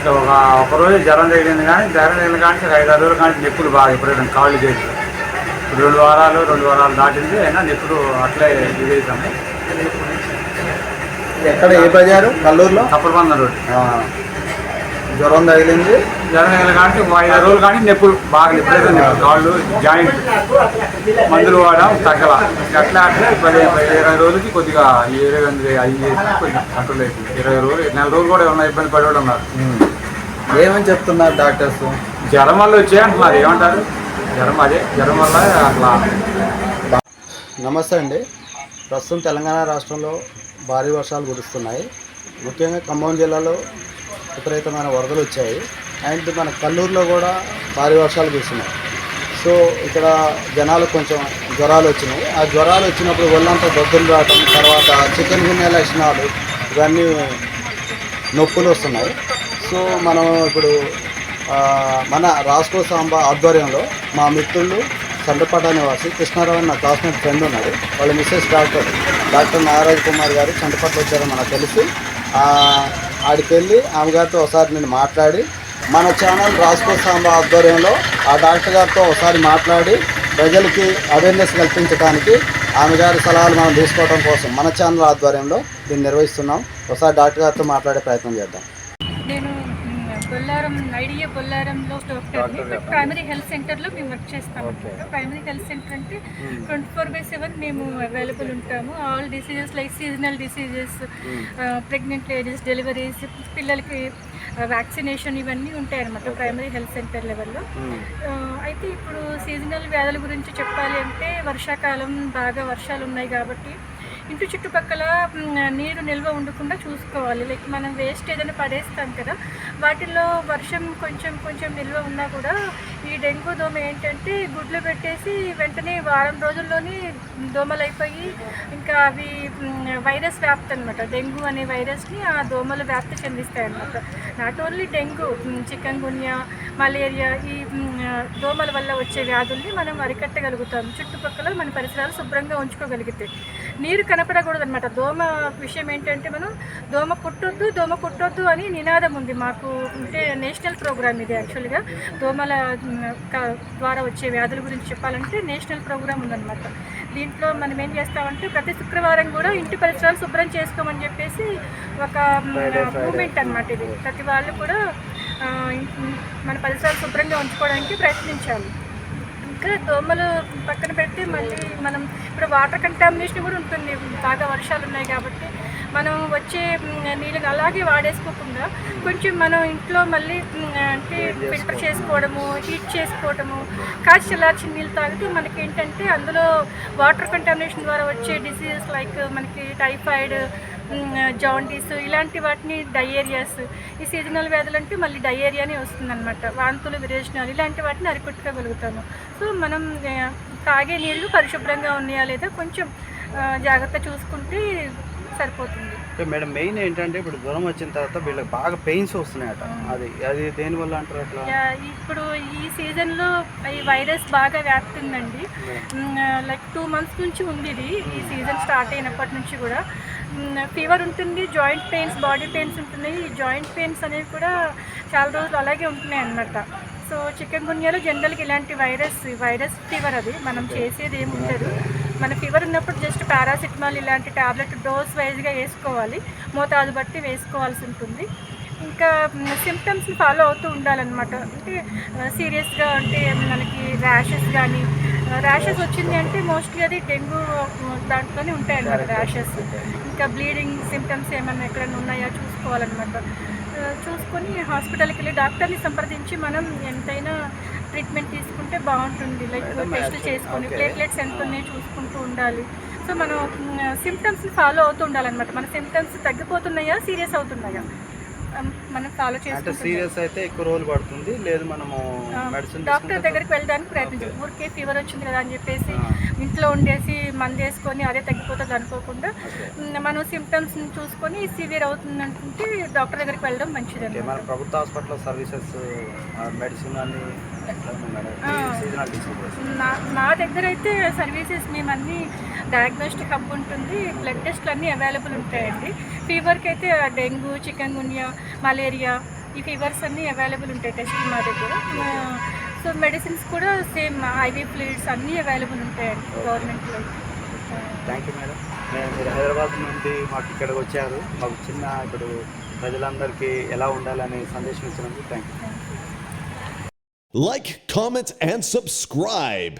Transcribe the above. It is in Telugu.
ఇట్లా ఒక ఒక రోజు జ్వరం తగిలింది కానీ జ్వరం తగిలిన కానీ ఆరు రోజులు కానీ నొప్పులు బాగా ఎప్పుడైనా కాళ్ళు చేతులు. రెండు వారాలు రెండు వారాలు దాటింది అయినా నొప్పులు అట్లే ఇదవుతాము ఎక్కడ ఏ బజారు? కల్లూరులో? కప్పలబంద రోడ్డు ఆ, జ్వరం తగిలింది. జ్వరం తగిలిన కానీ ఒక ఐదు ఆరు రోజులు కానీ నొప్పులు బాగా నొప్పులు. కాళ్ళు జాయింట్ మందులు వాడడం తగ్గల. అట్లా అట్లా పది ఇరవై రోజులకి కొద్దిగా ఇరవై ఎనిమిది ఐదు చేసి కొద్దిగా కంట్రోల్ అవుతుంది ఇరవై రోజులు నెల రోజులు కూడా ఏమన్నా ఇబ్బంది పడేవాడు ఉన్నారు. ఏమని చెప్తున్నారు డాక్టర్స్? జ్వరం వల్ల వచ్చాయి అంటున్నారు. ఏమంటారు? జ్వరం అదే. జ్వరం వల్ల అట్లా. నమస్తే అండి. ప్రస్తుతం తెలంగాణ రాష్ట్రంలో భారీ వర్షాలు కురుస్తున్నాయి. ముఖ్యంగా ఖమ్మం జిల్లాలో విపరీతమైన వరదలు వచ్చాయి. అండ్ మన కల్లూరులో కూడా భారీ వర్షాలు కురుస్తున్నాయి. సో ఇక్కడ జనాలకు కొంచెం జ్వరాలు వచ్చినాయి. ఆ జ్వరాలు వచ్చినప్పుడు ఒళ్ళంతా దద్దులు రావటం తర్వాత చికెన్ గున్యా లక్షణాలు ఇవన్నీ నొప్పులు వస్తున్నాయి. సో మనం ఇప్పుడు మన రాసుకో సాంబ ఆధ్వర్యంలో మా మిత్రులు చంద్రపాట నివాసి కృష్ణారావు అని నా క్లాస్మేట్ ఫ్రెండ్ ఉన్నాడు. వాళ్ళ missus doctor doctor Nagaraj Kumar garu చంద్రపాట వచ్చారని మనకు తెలిసి. ఆడికి వెళ్ళి ఆమె గారితో ఒకసారి నేను మాట్లాడి మన ఛానల్ రాసుకో సాంబ ఆధ్వర్యంలో ఆ డాక్టర్ గారితో ఒకసారి మాట్లాడి ప్రజలకి అవేర్నెస్ కల్పించడానికి ఆమె గారి సలహాలు మనం తీసుకోవడం కోసం మన ఛానల్ ఆధ్వర్యంలో దీన్ని నిర్వహిస్తున్నాం. ఒకసారి డాక్టర్ గారితో మాట్లాడే ప్రయత్నం చేద్దాం. బొల్లారం ఐడియా బొల్లారంలో డాక్టర్ని ప్రైమరీ హెల్త్ సెంటర్లో మేము వర్క్ చేస్తాం. ప్రైమరీ హెల్త్ సెంటర్ అంటే ట్వంటీ ఫోర్ బై సెవెన్ మేము అవైలబుల్ ఉంటాము. All diseases like seasonal diseases pregnant ladies deliveries పిల్లలకి వ్యాక్సినేషన్ ఇవన్నీ ఉంటాయి అనమాట ప్రైమరీ హెల్త్ సెంటర్ లెవెల్లో అయితే ఇప్పుడు సీజనల్ వ్యాధుల గురించి చెప్పాలి అంటే వర్షాకాలం బాగా వర్షాలు ఉన్నాయి కాబట్టి ఇంటి చుట్టుపక్కల నీరు నిల్వ ఉండకుండా చూసుకోవాలి. లైక్ మనం వేస్ట్ ఏదైనా పడేస్తాం కదా వాటిల్లో వర్షం కొంచెం కొంచెం నిల్వ ఉన్నా కూడా ఈ డెంగ్యూ దోమ ఏంటంటే గుడ్లు పెట్టేసి వెంటనే వారం రోజుల్లోనే దోమలు అయిపోయి ఇంకా అవి వైరస్ వ్యాప్తి అనమాట డెంగ్యూ అనే వైరస్ని ఆ దోమలు వ్యాప్తి చెందిస్తాయి అనమాట not only dengue chikungunya malaria ఈ దోమల వల్ల వచ్చే వ్యాధుల్ని మనం అరికట్టగలుగుతాం. చుట్టుపక్కల మన పరిసరాలు శుభ్రంగా ఉంచుకోగలిగితే. నీరు కనపడకూడదు అనమాట దోమ విషయం ఏంటంటే మనం దోమ కుట్టొద్దు దోమ కుట్టొద్దు అని నినాదం ఉంది. మాకు అంటే నేషనల్ ప్రోగ్రామ్ ఇది యాక్చువల్గా. దోమల ద్వారా వచ్చే వ్యాధుల గురించి చెప్పాలంటే నేషనల్ ప్రోగ్రామ్ ఉందన్నమాట. దీంట్లో మనం ఏం చేస్తామంటే ప్రతి శుక్రవారం కూడా ఇంటి పరిసరాలు శుభ్రం చేసుకోమని చెప్పేసి ఒక మూమెంట్ అన్నమాట ఇది. ప్రతి వాళ్ళు కూడా మన పరిసరాలు శుభ్రంగా ఉంచుకోవడానికి ప్రయత్నించాలి. ఇంకా దోమలు పక్కన పెడితే మళ్ళీ మనం ఇప్పుడు వాటర్ కంటామినేషన్ కూడా ఉంటుంది. బాగా వర్షాలు ఉన్నాయి కాబట్టి మనం వచ్చే నీళ్ళని అలాగే వాడేసుకోకుండా కొంచెం మనం ఇంట్లో మళ్ళీ అంటే ఫిల్టర్ చేసుకోవడము. హీట్ చేసుకోవడము కాచి చల్లార్చిన నీళ్ళు తాగితే మనకి ఏంటంటే అందులో వాటర్ కంటామినేషన్ ద్వారా వచ్చే డిసీజెస్ లైక్ మనకి టైఫాయిడ్ జాండీస్ ఇలాంటి వాటిని డయేరియాస్ ఈ సీజనల్ వ్యాధులు అంటే మళ్ళీ డయేరియానే వస్తుందన్నమాట. వాంతులు విరేచనాలు ఇలాంటి వాటిని అరికొట్టుకోగలుగుతాము. సో మనం తాగే నీళ్ళు పరిశుభ్రంగా ఉన్నాయా లేదా కొంచెం జాగ్రత్త చూసుకుంటే సరిపోతుంది. మేడం మెయిన్ ఏంటంటే ఇప్పుడు జ్వరం వచ్చిన తర్వాత వీళ్ళకి బాగా పెయిన్స్ వస్తున్నాయట. అది అది దేనివల్ల అంటారు అట్లా? ఇప్పుడు ఈ సీజన్లో ఈ వైరస్ బాగా వ్యాప్తుందండి. లైక్ టూ మంత్స్ నుంచి ఉంది ఇది ఈ సీజన్ స్టార్ట్ అయినప్పటి నుంచి కూడా. ఫీవర్ ఉంటుంది జాయింట్ పెయిన్స్ బాడీ పెయిన్స్ ఉంటున్నాయి. ఈ జాయింట్ పెయిన్స్ అనేవి కూడా చాలా రోజులు అలాగే ఉంటున్నాయి అన్నమాట. సో చికెన్ గున్యాలో జనరల్గా ఇలాంటి వైరస్ వైరస్ ఫీవర్ అది. మనం చేసేది ఏమి ఉండదు మన ఫీవర్ ఉన్నప్పుడు జస్ట్ పారాసిటమాల్ ఇలాంటి టాబ్లెట్ డోస్ వైజ్గా వేసుకోవాలి. మోతాదు బట్టి వేసుకోవాల్సి ఉంటుంది. ఇంకా సిమ్టమ్స్ని ఫాలో అవుతూ ఉండాలన్నమాట. అంటే సీరియస్గా అంటే మనకి ర్యాషెస్ కానీ ర్యాషెస్ వచ్చింది అంటే మోస్ట్లీ అది డెంగ్యూ దాంట్లోనే ఉంటాయి అన్నమాట ర్యాషెస్ ఇంకా బ్లీడింగ్ సిమ్టమ్స్ ఏమైనా ఎక్కడైనా ఉన్నాయా చూసుకోవాలన్నమాట. చూసుకొని హాస్పిటల్కి వెళ్ళి డాక్టర్ని సంప్రదించి మనం ఎంతైనా ట్రీట్మెంట్ తీసుకుంటే బాగుంటుంది. లైక్ టెస్ట్ చేసుకొని ప్లేట్లెట్స్ ఎంత ఉన్నాయో చూసుకుంటూ ఉండాలి. సో మనం సిమ్టమ్స్ని ఫాలో అవుతూ ఉండాలన్నమాట. మన సిమ్టమ్స్ తగ్గిపోతున్నాయా సీరియస్ అవుతున్నాయా? ఆ, మనం ఫాలో అంటే సీరియస్ అయితే ఎక్కువ రోజులు పడుతుంది. లేదు మనము మెడిసిన్ డాక్టర్ దగ్గరికి వెళ్ళడానికి ప్రయత్నించాలి ఊరికే ఫీవర్ వచ్చింది కదా అని చెప్పేసి ఇంట్లో ఉండేసి మందు వేసుకొని అదే తగ్గిపోతుంది అనుకోకుండా మ్, మనం సిమ్టమ్స్ చూసుకొని సివియర్ అవుతుంది అనుకుంటే డాక్టర్ దగ్గరికి వెళ్ళడం మంచిది మన ప్రభుత్వ హాస్పిటల్ సర్వీసెస్ మెడిసిన్ అన్ని ఆ. సీజనల్ డిసీజెస్ నా నా దగ్గర అయితే సర్వీసెస్ మేము అన్ని డయాగ్నోస్టిక్ హబ్ ఉంటుంది. బ్లడ్ టెస్ట్లు అన్నీ అవైలబుల్ ఉంటాయండి. ఫీవర్కి అయితే డెంగ్యూ చికెన్ గున్యా మలేరియా ఈ ఫీవర్స్ అన్నీ అవైలబుల్ ఉంటాయి టెస్ట్ మా దగ్గర. సో మెడిసిన్స్ కూడా సేమ్ ఐవీ ఫ్లూయిడ్స్ అన్నీ అవైలబుల్ ఉంటాయండి గవర్నమెంట్లో. థ్యాంక్ యూ మేడం మేము మీరు హైదరాబాద్ నుండి మాకు ఇక్కడికి వచ్చారు. మాకు చిన్న ఇప్పుడు ప్రజలందరికీ ఎలా ఉండాలనే సందేశం ఇచ్చినందుకు thank you Like, comment, and subscribe.